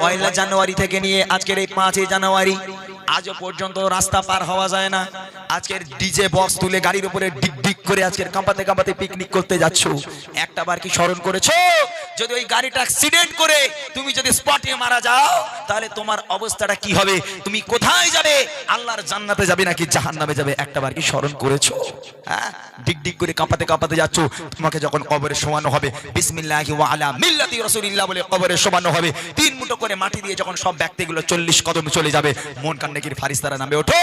পয়লা জানুয়ারি থেকে নিয়ে আজকের এই পাঁচই জানুয়ারি, আজও পর্যন্ত রাস্তা পার হওয়া যায় না। আজকের ডিজে বক্স তুলে গাড়ির উপরে ডিক ডিক করে আজকের কাঁপাতে কাঁপাতে পিকনিক করতে যাচ্ছ। একটা বার কি স্মরণ করেছ? যদি ওই গাড়িটা অ্যাক্সিডেন্ট করে তুমি যদি স্পটে মারা যাও, তাহলে তোমার অবস্থাটা কি হবে? তুমি কোথায় যাবে? আল্লাহর জান্নাতে যাবে নাকি জাহান্নামে যাবে? একটা বার কি স্মরণ করেছ? হ্যাঁ? ডিক ডিক করে কাঁপাতে কাঁপাতে যাচ্ছ। তোমাকে যখন কবরে শোয়ানো হবে, বিসমিল্লাহি আলা মিল্লাতি রাসূলিল্লাহ বলে কবরে শোয়ানো হবে। তিন মুঠো করে মাটি দিয়ে যখন সব ব্যক্তিগুলো চল্লিশ কদম চলে যাবে, মন কান্নাকির ফারিস্তারা নামে ওঠো।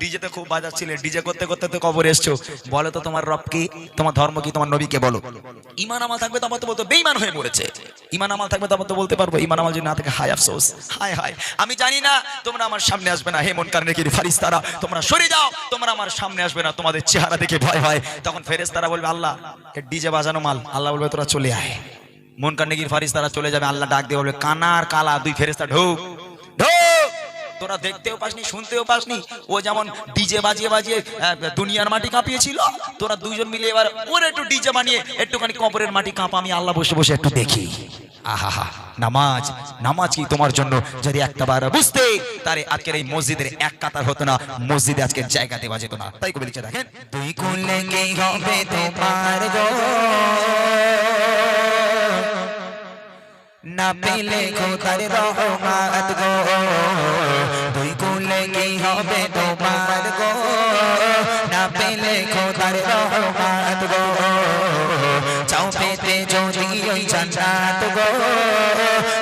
ডিজেতে খুব বাজাচ্ছিলে। ডিজে করতে করতে তো কবর এসছো। বলো তো তোমার রব কি? তোমার ধর্ম কি? তোমার নবীকে বলো। ইমান আমল থাকবে তোমার তো বলতো, বেঈমান হয়ে মরেছে। ইমান আমল থাকবে তোমার তো বলতে পারব ইমান আমল যদি না থাকে, হায় আফসোস, হায় হায়। আমি জানি না, তোমরা আমার সামনে আসবে না। হে মন কান্নাকির ফারিস্তারা, তোমরা সরে যাও। তোমরা আমার সামনে আসবে না। তোমাদের চেহারা দেখে ভয় হয়। তখন ফেরেশতারা বলবে, আল্লাহ ডিজে বাজানো মাল। আল্লাহ বলবে, তোরা চলে আয়। মন কান্নাকির ফারিস্তারা চলে যাবে। আল্লাহ ডাক দিয়ে বলবে, কানার কালা, দুই ফেরেশতা ঢোক ঢোক। তোরা দেখতেও পাসনি, শুনতেও পাসনি। ও যেমন ডিজে বাজিয়ে বাজিয়ে দুনিয়ার মাটি কাঁপিয়েছিল, তোরা দুজন মিলে এবার ওর একটু ডিজে বানিয়ে, একটুখানি কবরের মাটি কাঁপা, আমি আল্লাহ বসে বসে একটু দেখি। নামাজ নামাজ কি তোমার জন্য? যদি একটাবার বুঝতে তারে আজকের এই মসজিদের এক কাতার হতো না, মসজিদে আজকের জায়গা দেওয়া যেত না। তাই কবি দেখেন, তুই না পেলে যদি ওই জান্নাত গো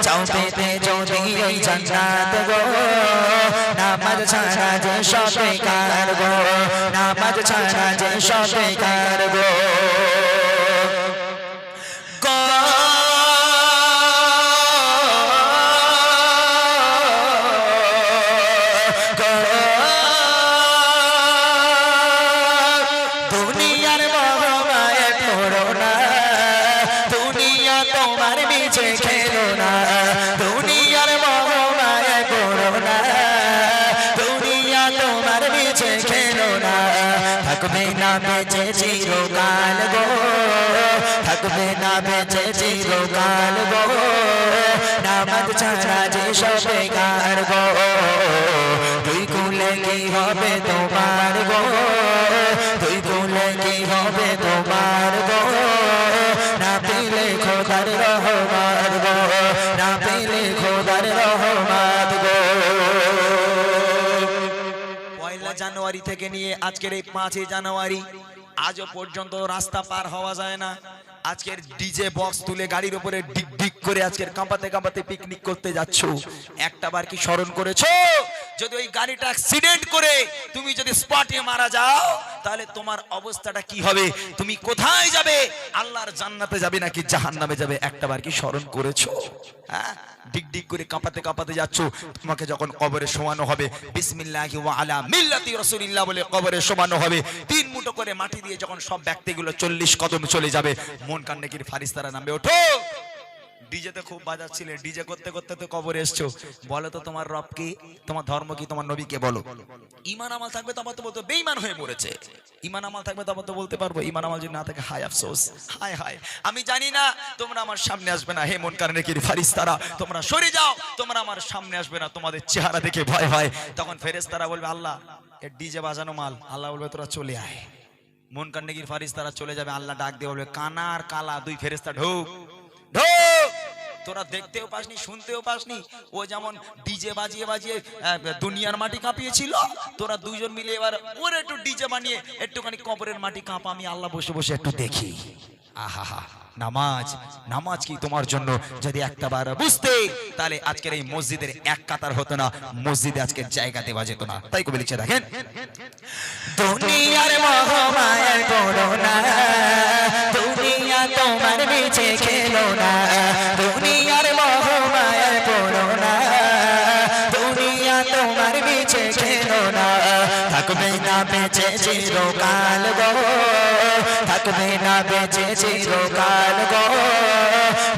চাও পেতে যদি ওই জান্নাত গো নামাজ ছাড়া যে সবে কার গো নামাজ ছাড়া যে সবে বেকার গো গো থাকবে না বেঁচে চিরকাল গো। থাকবে না বেঁচে চিরকাল গো। নামাজ ছাড়া যে সবে গার গো। তুই কুলে কি হবে তোমার গো? পয়লা জানুয়ারি থেকে নিয়ে আজকের এই পাঁচই জানুয়ারি, আজও পর্যন্ত রাস্তা পার হওয়া যায় না। আজকের ডিজে বক্স তুলে গাড়ির উপরে ডিক ডিক করে আজকের কাঁপাতে কাঁপাতে পিকনিক করতে যাচ্ছ। একটা বার কি স্মরণ করেছ? যদি ওই গাড়িটা অ্যাক্সিডেন্ট করে তুমি যদি স্পটে মারা যাও, তাহলে তোমার অবস্থাটা কি হবে? তুমি কোথায় যাবে? আল্লাহর জান্নাতে যাবে নাকি জাহান্নামে যাবে? একটা বার কি স্মরণ করেছ? হ্যাঁ? করে কাঁপাতে কাঁপাতে তোমাকে যখন কবরে হবে আলা মিল্লাতি বলে কবরে হবে। তিন করে মাটি দিয়ে যখন সব ব্যক্তিগুলো চল্লিশ কদম চলে যাবে, মন কান্নাকির ফারিস্তারা নামবে, ওঠো! ডিজেতে খুব বাজাচ্ছিলে, ডিজে করতে করতে তো কবরে এসছো। বলো তো তোমার রব কি, তোমার ধর্ম কি, তোমার নবীকে বলো। ইমান আমল থাকবে তোমার তো বলতো বেঈমান হয়ে মরেছে। ইমান আমল থাকবে তোমার তো বলতে পারব ইমান আমল যদি না থাকে, হায় আফসোস, হায় হায়। আমি জানি না, তোমরা আমার সামনে আসবে না, হে মন কারণেকির ফারিস্তারা তোমরা সরে যাও, তোমরা আমার সামনে আসবে না, তোমাদের চেহারা দেখে ভয় হয়। তখন ফেরেশতারা বলবে, আল্লাহ, এ ডিজে বাজানো মাল। আল্লাহ বলবে, তোরা চলে আয়। মন কান্নেগির ফারিস তারা চলে যাবে, আল্লাহ ডাক দিয়ে বলবে, কানার কালা, দুই ফেরেস্তা ঢোক। তোরা দেখতেও পাসনি, শুনতেও পাসনি? ও যেমন ডিজে বাজিয়ে বাজিয়ে দুনিয়ার মাটি কাঁপিয়েছিল, তোরা দুইজন মিলে এবার ওর একটু ডিজে বানিয়ে একটুখানি কবরের মাটি কাঁপা, আমি আল্লাহ বসে বসে একটু দেখি। আহা নামাজ নামাজ কি তোমার জন্য? যদি একটা বার বুঝতে, তাহলে আজকের এই মসজিদের এক কাতার হতো না, মসজিদে আজকের জায়গা দেওয়া যেত না। তাই কবি লিখছে, দেখেন দুনিয়া তোমার নিচে খেলো না বেঁচে চিরকাল গো। থাকবে না বেঁচে চিরকাল গো।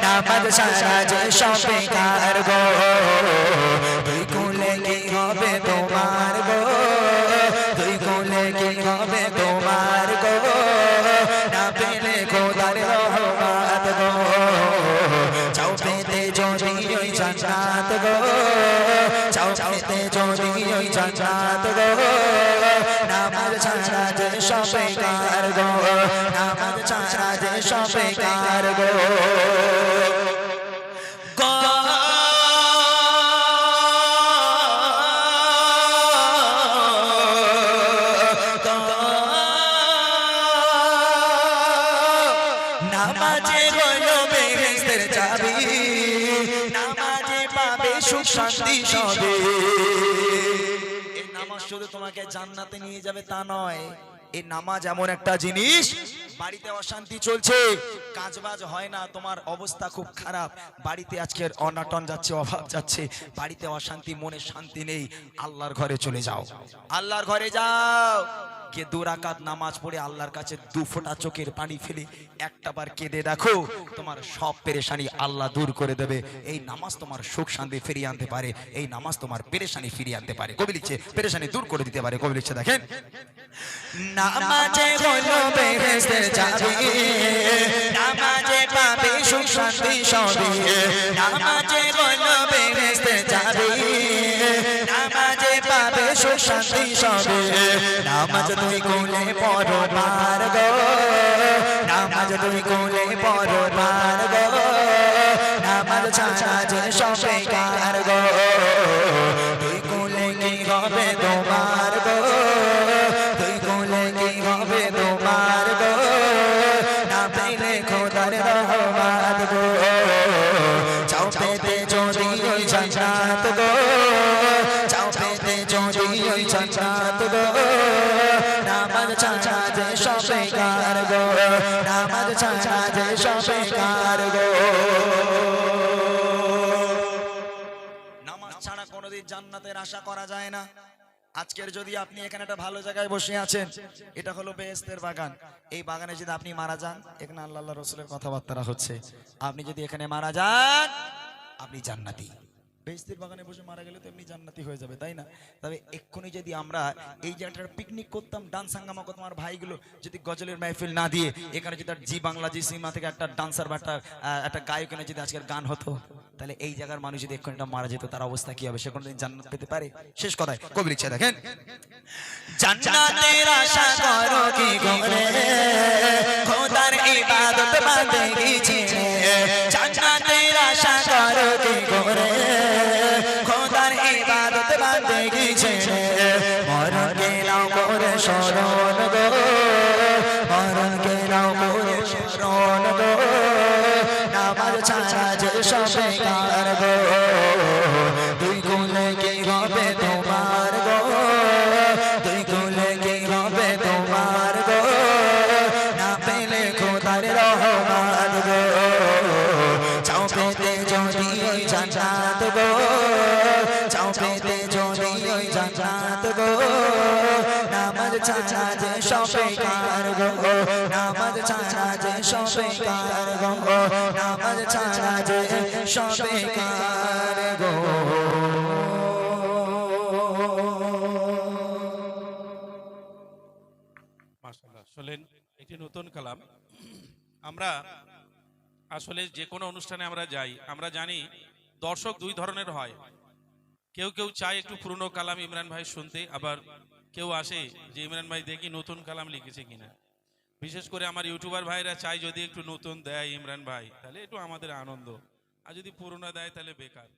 নামাজ সারা যে সবে কার গো। তুই কুলে কি হবে তোমার গো? ছাড়া যে সব বেকার গো? নামাজ ছাড়া যে সব বেকার গো? নামাজে হলো বেহেস্তের চাবি। নামাজে পাবে সুখ শান্তি সবে। তোমাকে জান্নাতে নিয়ে যাবে তা নয়। এই নামাজ এমন একটা জিনিস, বাড়িতে অশান্তি চলছে, কাজবাজ হয় না, তোমার অবস্থা খুব খারাপ। বাড়িতে আজকের অনাটন যাচ্ছে, অভাব যাচ্ছে, বাড়িতে অশান্তি, মনে শান্তি নেই। আল্লাহর ঘরে চলে যাও। আল্লাহর ঘরে যাও। কে দুরাকাত নামাজ পড়ে আল্লাহর কাছে দু ফোঁটা চোখের পানি ফেলে একটা বার কেঁদে দেখো, তোমার সব পেরেশানি আল্লাহ দূর করে দেবে। এই নামাজ তোমার সুখ শান্তি ফিরিয়ে আনতে পারে, এই নামাজ তোমার পেরেশানি ফিরিয়ে আনতে পারে। কবি লিখছে, পেরেশানি দূর করে দিতে পারে। কবি লিখছে, দেখেন নামাজে নামাজ তুই কোলে পর পার গো নামাজ তুই কোলে পর পার গো নামাজ ছাড়া যে সবে জান্নাতের আশা করা যায় না। আজকের যদি আপনি এখানে একটা ভালো জায়গায় বসে আছেন, এটা হলো বেহেস্তের বাগান। এই বাগানে যদি আপনি মারা যান, এখানে আল্লাহ আল্লাহ রসুলের কথাবার্তা হচ্ছে, আপনি যদি এখানে মারা যান, আপনি জান্নাতি। বেহেস্তের বাগানে বসে মারা গেলে তো এমনি জান্নাতি হয়ে যাবে, তাই না? তবে এক্ষুনি যদি আমরা এই একটা পিকনিক করতাম, ডান্স হাঙ্গামা করতাম আমার ভাইগুলো, যদি গজলের মাহফিল না দিয়ে, এখানে যদি জি বাংলা জি সিনেমা থেকে একটা ডান্সার বা একটা গায়ক এনে যদি আজকের গান হতো। তাহলে এই জায়গার মানুষ যদি এক্ষুনি মারা যেত, তার অবস্থা কি হবে? সে কোনোদিন জান্নাত পেতে পারে? শেষ কথায় কবির ইচ্ছা দেখেন। জান্নাতের আশা করো কি খোদার ইবাদত নামাজ ছাড়া যে সবে কার গো? দুই গুণে কি হবে তোমার গো? তুই কুলে কি হবে তোমার গো? না পেলে খোদার রহমান গো। চাও পেতে যদি ওই জান্নাত গো? চাও পেতে যদি ওই জান্নাত গো? নামাজ নতুন কালাম। আমরা আসলে যে কোনো অনুষ্ঠানে আমরা যাই, আমরা জানি দর্শক দুই ধরনের হয়। কেউ কেউ চায় একটু পুরনো কালাম ইমরান ভাই শুনতে, আবার কেউ আসে যে ইমরান ভাই দেখি নতুন কালাম লিখেছে কিনা। বিশেষ করে আমার ইউটিউবার ভাইরা চাই যদি একটু নতুন দেয় ইমরান ভাই, তাহলে একটু আমাদের আনন্দ। আর যদি পুরোনো দেয় তাহলে বেকার।